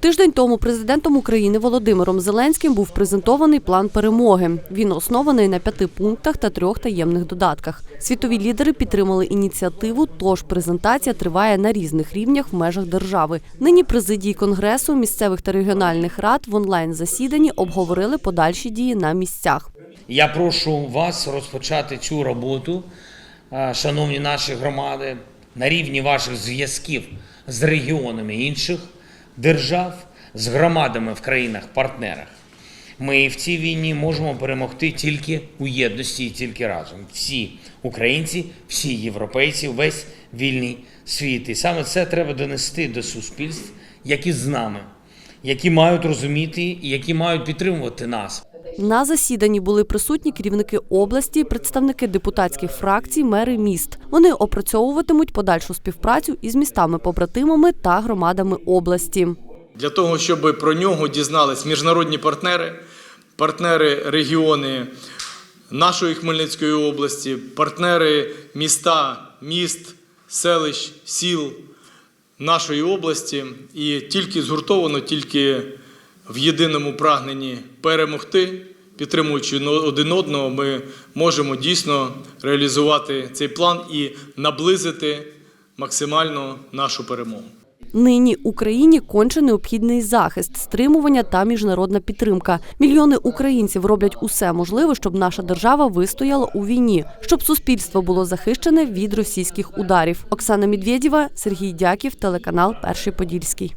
Тиждень тому президентом України Володимиром Зеленським був презентований план перемоги. Він оснований на п'яти пунктах та трьох таємних додатках. Світові лідери підтримали ініціативу, тож презентація триває на різних рівнях в межах держави. Нині президії конгресу, місцевих та регіональних рад в онлайн засіданні обговорили подальші дії на місцях. Я прошу вас розпочати цю роботу, е, шановні наші громади, на рівні ваших зв'язків з регіонами інших держав, з громадами в країнах-партнерах. Ми в цій війні можемо перемогти тільки у єдності і тільки разом. Всі українці, всі європейці, весь вільний світ. І саме це треба донести до суспільств, які з нами, які мають розуміти і які мають підтримувати нас. На засіданні були присутні керівники області, представники депутатських фракцій, мери міст. Вони опрацьовуватимуть подальшу співпрацю із містами-побратимами та громадами області. для того, щоб про нього дізнались міжнародні партнери, партнери регіони нашої Хмельницької області, партнери міста, міст, селищ, сіл нашої області. І тільки згуртовано, тільки в єдиному прагненні перемогти, підтримуючи один одного, ми можемо дійсно реалізувати цей план і наблизити максимально нашу перемогу. Нині Україні конче необхідний захист, стримування та міжнародна підтримка. Мільйони українців роблять усе можливе, щоб наша держава вистояла у війні, щоб суспільство було захищене від російських ударів. Оксана Медведєва, Сергій Дяків, телеканал Перший Подільський.